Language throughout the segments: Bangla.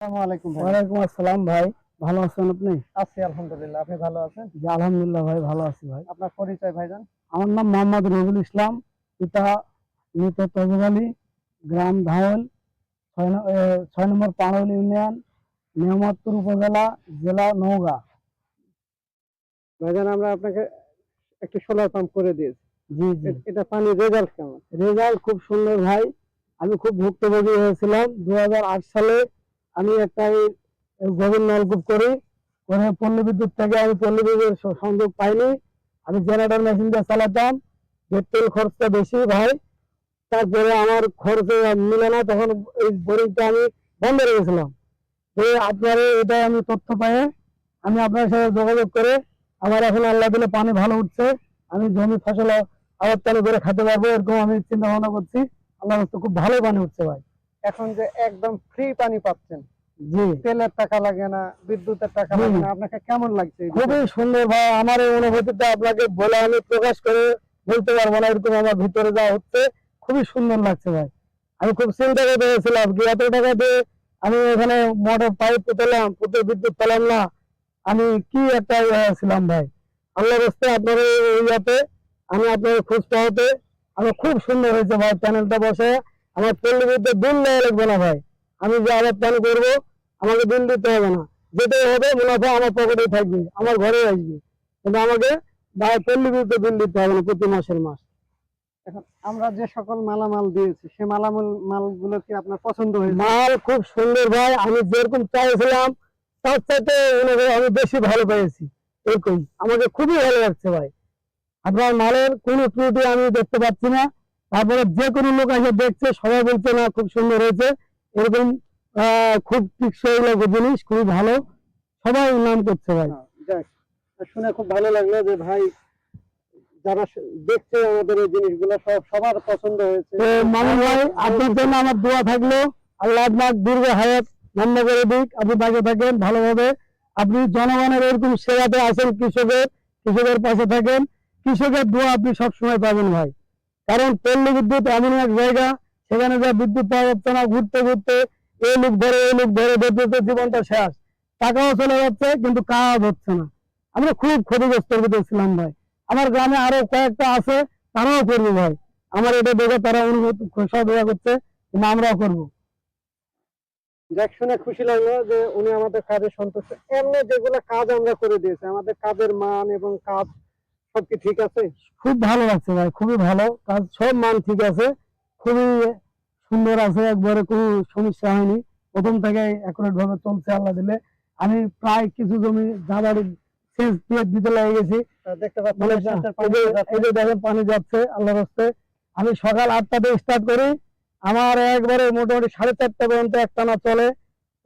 ওয়ালাইকুম আসসালাম ভাই ভালো আছেন আপনি? আছি আলহামদুলিল্লাহ আপনি ভালো আছেন? জি আলহামদুলিল্লাহ ভাই ভালো আছি ভাই। আপনার পরিচয় ভাইজান? আমার নাম মোহাম্মদ রবিউল ইসলাম পিতা মৃত আলী গ্রাম ধাওয়াল ছয় নম্বর পাড়ল ইউনিয়ন নিয়ামতপুর উপজেলা জেলা নওগাঁ। ভাইজান আমরা আপনাকে একটি সোলার পাম্প করে দিয়েছি। জি জি। এটা পানির রেজাল্ট কেমন? রেজাল্ট খুব সুন্দর ভাই আমি খুব ভুক্তভোগী হয়েছিলাম। দু হাজার আট সালে আমি একটা গভীর নলকূপ করি। করে পল্লী বিদ্যুৎ থেকে আমি পল্লী বিদ্যুৎ সংযোগ পাইনি। আমি জেনারেটর মেশিন দিয়ে চালাতাম। পেট্রোল খরচটা বেশি ভাই তারপরে আমার খরচ মিলে না, তখন এই বোরিংটা আমি বন্ধ রেখেছিলাম তো আপনার এটা আমি তথ্য পাই আমি আপনার সাথে যোগাযোগ করে আমার এখন আল্লাহ দিলে পানি ভালো উঠছে, আমি জমি ফসল আবার চালু করে খেতে পারব, এরকম আমি চিন্তা ভাবনা করছি। আল্লাহ খুব ভালো পানি উঠছে ভাই। এখন যে একদম ফ্রি পানি পাচ্ছেন। তেলের টাকা লাগে না বিদ্যুতের টাকা লাগে না আপনাকে কেমন লাগছে খুবই সুন্দর ভাই আমার এই অনুভূতিটা আপনাকে বলে আমি প্রকাশ করে বলতে পারব না এরকম আমার ভিতরে যা হচ্ছে খুবই সুন্দর লাগছে ভাই। আমি খুব চিন্তা করে পেয়েছিলাম কি এত টাকা দিয়ে আমি এখানে মোটর পাইপ পেলাম পুঁতে বিদ্যুৎ পেলাম না আমি কি একটা ইয়ে ছিলাম ভাই। আল্লাহ রাস্তায় আপনার এই ইয়াতে আমি আপনার খোঁজ হতে আমি খুব সুন্দর হয়েছে ভাই প্যানেলটা বসে আমার পল্লী বিদ্যুৎ বিল দেওয়া লাগবে না ভাই। আমি যে আবার প্ল্যান করব আমাকে বিল দিতে হবে না। যেটাই হবে মুনাফা আমার পকেটে থাকবে আমার ঘরে আসবে। কিন্তু আমাকে পল্লী বিদ্যুৎ বিল দিতে হবে না প্রতি মাসের মাস। এখন আমরা যে সকল মালামাল দিয়েছি সে মালামাল মালগুলো কি আপনার পছন্দ হয়েছে? মাল খুব সুন্দর ভাই আমি যেরকম চাইছিলাম তার অনুযায়ী আমি বেশি ভালো পেয়েছি। এরকম আমাকে খুবই ভালো লাগছে ভাই। আপনার মালের কোনো ত্রুটি আমি দেখতে পাচ্ছি না। তারপরে যে কোনো লোক এসে দেখছে সবাই বলছে না খুব সুন্দর হয়েছে। এরকম খুব টিকসই লাগে জিনিস খুবই ভালো। সবাই নাম করছে ভাই। হ্যাঁ, শুনে খুব ভালো লাগল যে ভাই যারা দেখছে আমাদের এই জিনিসগুলো সব সবার পছন্দ হয়েছে। মামুন ভাই আপনার জন্য আমার দোয়া থাকল। আল্লাহ আপনার দীর্ঘ হায়াত বন্ধ করে দিক। আপনি বাকি থাকেন ভালোভাবে। আপনি জনগণের এরকম সেবাতে আছেন কৃষকের কৃষকের পাশে থাকেন। কৃষকের দোয়া আপনি সবসময় পাবেন ভাই। কারণ পল্লী বিদ্যুৎ এমন এক জায়গা সেখানে যা বিদ্যুৎ পাওয়া যাচ্ছে না ঘুরতে ঘুরতে এই লোক ধরে এই লোক ধরে ধরতে জীবনটা শেষ। টাকাও চলে যাচ্ছে কিন্তু কাজ হচ্ছে না। আমরা খুব ক্ষতিগ্রস্তের ভিতরে ছিলাম ভাই। আমার গ্রামে আরও কয়েকটা আছে তারাও করবে ভাই। আমার এটা দেখে তারা অনুভূতি সহযোগিতা করছে কিন্তু আমরাও করব। যাক শুনে খুশি লাগল যে উনি আমাদের কাজে সন্তুষ্ট। এমনি যেগুলো কাজ আমরা করে দিয়েছি আমাদের কাজের মান এবং কাজ সব কি ঠিক আছে? খুব ভালো লাগছে ভাই খুবই ভালো। কাজ সব মান ঠিক আছে। খুবই সুন্দর আছে একবারে কোনো সমস্যা হয়নি। প্রথম থেকে অ্যাকুরেট ভাবে চলছে আল্লাহ দিলে। আমি প্রায় কিছু জমি দাদার সেচ দিয়ে দিতে লেগে গেছি। মানে। এই যে দেখেন পানি যাচ্ছে আল্লাহর হস্তে। আমি সকাল আটটাতে স্টার্ট করি। আমার একবারে মোটামুটি সাড়ে চারটা পর্যন্ত একটানা চলে।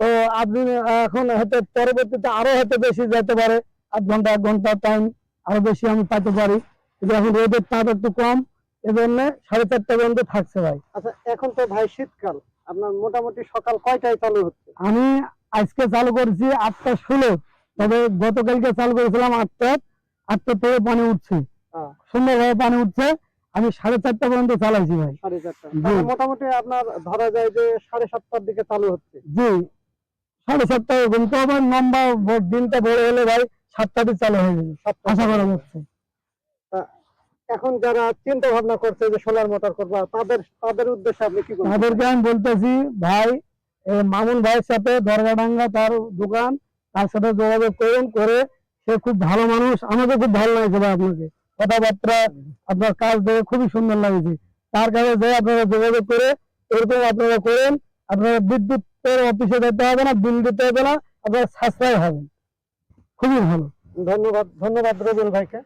তো আপনি এখন হয়তো পরবর্তীতে আরও হয়তো বেশি যেতে পারে। আধ ঘণ্টা এক ঘণ্টা টাইম আরও বেশি আমি পাইতে পারি। কিন্তু এখন রোদের তাপ একটু কম। এজন্য সাড়ে চারটা পর্যন্ত থাকছে ভাই। আচ্ছা এখন তো ভাই শীতকাল আপনার মোটামুটি সকাল কয়টায় চালু হচ্ছে? আমি আজকে চালু করেছি আটটা ষোলো তবে গতকালকে চালু করেছিলাম আটটা আটটা থেকে পানি উঠছে। হ্যাঁ। সুন্দরভাবে পানি উঠছে আমি সাড়ে চারটা পর্যন্ত চালাইছি ভাই। সাড়ে চারটা। মোটামুটি আপনার ধরা যায় যে সাড়ে সাতটার দিকে চালু হচ্ছে। জি। সাড়ে সাতটা এরকম তো আমার লম্বা দিনটা বড় হলে ভাই সাতটাতে চালু হয়ে যাবে। আশা করা যাচ্ছে। এখন যারা চিন্তা ভাবনা করছে যে সোলার মোটর করবা তাদের তাদের উদ্দেশ্যে আপনি কি বলবেন তাদেরকে আমি বলতেছি ভাই মামুন ভাইয়ের সাথে দরগাডাঙ্গা তার দোকান তার সাথে যোগাযোগ করুন করে সে খুব ভালো মানুষ। আমাকে খুব ভালো লাগছে ভাই আপনাকে। কথাবার্তা আপনার কাজ দেখে খুবই সুন্দর লাগছে। তার কাছে যে আপনারা যোগাযোগ করে এরকম আপনারা করেন। আপনারা বিদ্যুতের অফিসে যেতে হবে না বিল দিতে হবে না আপনারা সাশ্রয় হবেন। খুবই ভালো। ধন্যবাদ ধন্যবাদ রবিউল ভাইকে।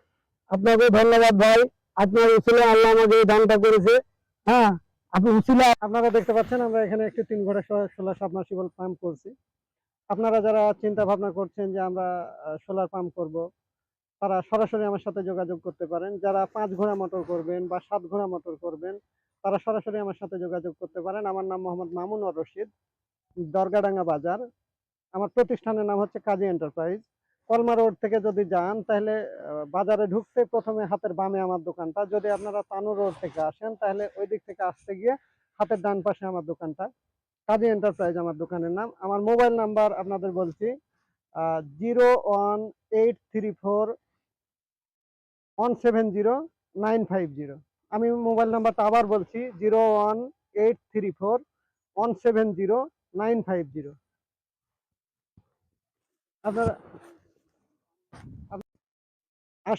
আপনাকে ধন্যবাদ ভাই। আপনার উচিলে আল্লাহ আমাকে এই দানটা করেছে। হ্যাঁ আপনি উচিলে আপনারা দেখতে পাচ্ছেন, আমরা এখানে একটি তিন ঘোড়া সোলার শিবল পাম্প করছি। আপনারা যারা চিন্তা ভাবনা করছেন যে আমরা সোলার পাম্প করব, তারা সরাসরি আমার সাথে যোগাযোগ করতে পারেন। যারা পাঁচ ঘোড়া মোটর করবেন বা সাত ঘোড়া মোটর করবেন, তারা সরাসরি আমার সাথে যোগাযোগ করতে পারেন। আমার নাম মোহাম্মদ মামুন আর রশিদ, দরগাডাঙ্গা বাজার। আমার প্রতিষ্ঠানের নাম হচ্ছে কাজী এন্টারপ্রাইজ কলমা রোড থেকে যদি যান, তাহলে বাজারে ঢুকতে প্রথমে হাতের বামে আমার দোকানটা। যদি আপনারা তানু রোড থেকে আসেন, তাহলে ওই দিক থেকে আসতে গিয়ে হাতের ডান পাশে আমার দোকানটা। কাজী এন্টারপ্রাইজ আমার দোকানের নাম। আমার মোবাইল নাম্বার আপনাদের বলছি zero one eight three four one seven zero nine five zero. আমি মোবাইল নাম্বারটা আবার বলছি, zero one eight three four one seven zero nine five zero. আপনারা আপ-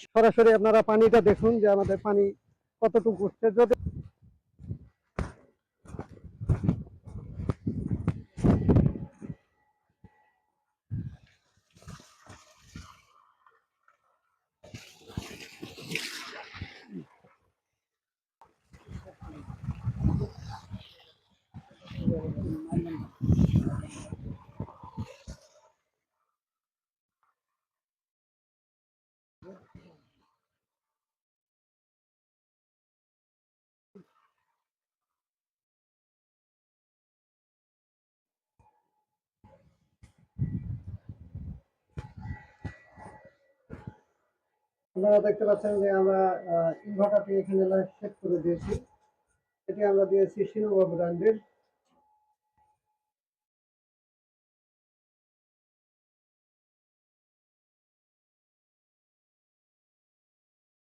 সরাসরি আপনারা পানিটা দেখুন যে আমাদের পানি কতটুকু উঠছে যদি আপনারা দেখতে পাচ্ছেন যে আমরা ইনভার্টারটি এখানে সেট করে দিয়েছি। এটি আমরা দিয়েছি শিনোভা ব্র্যান্ডের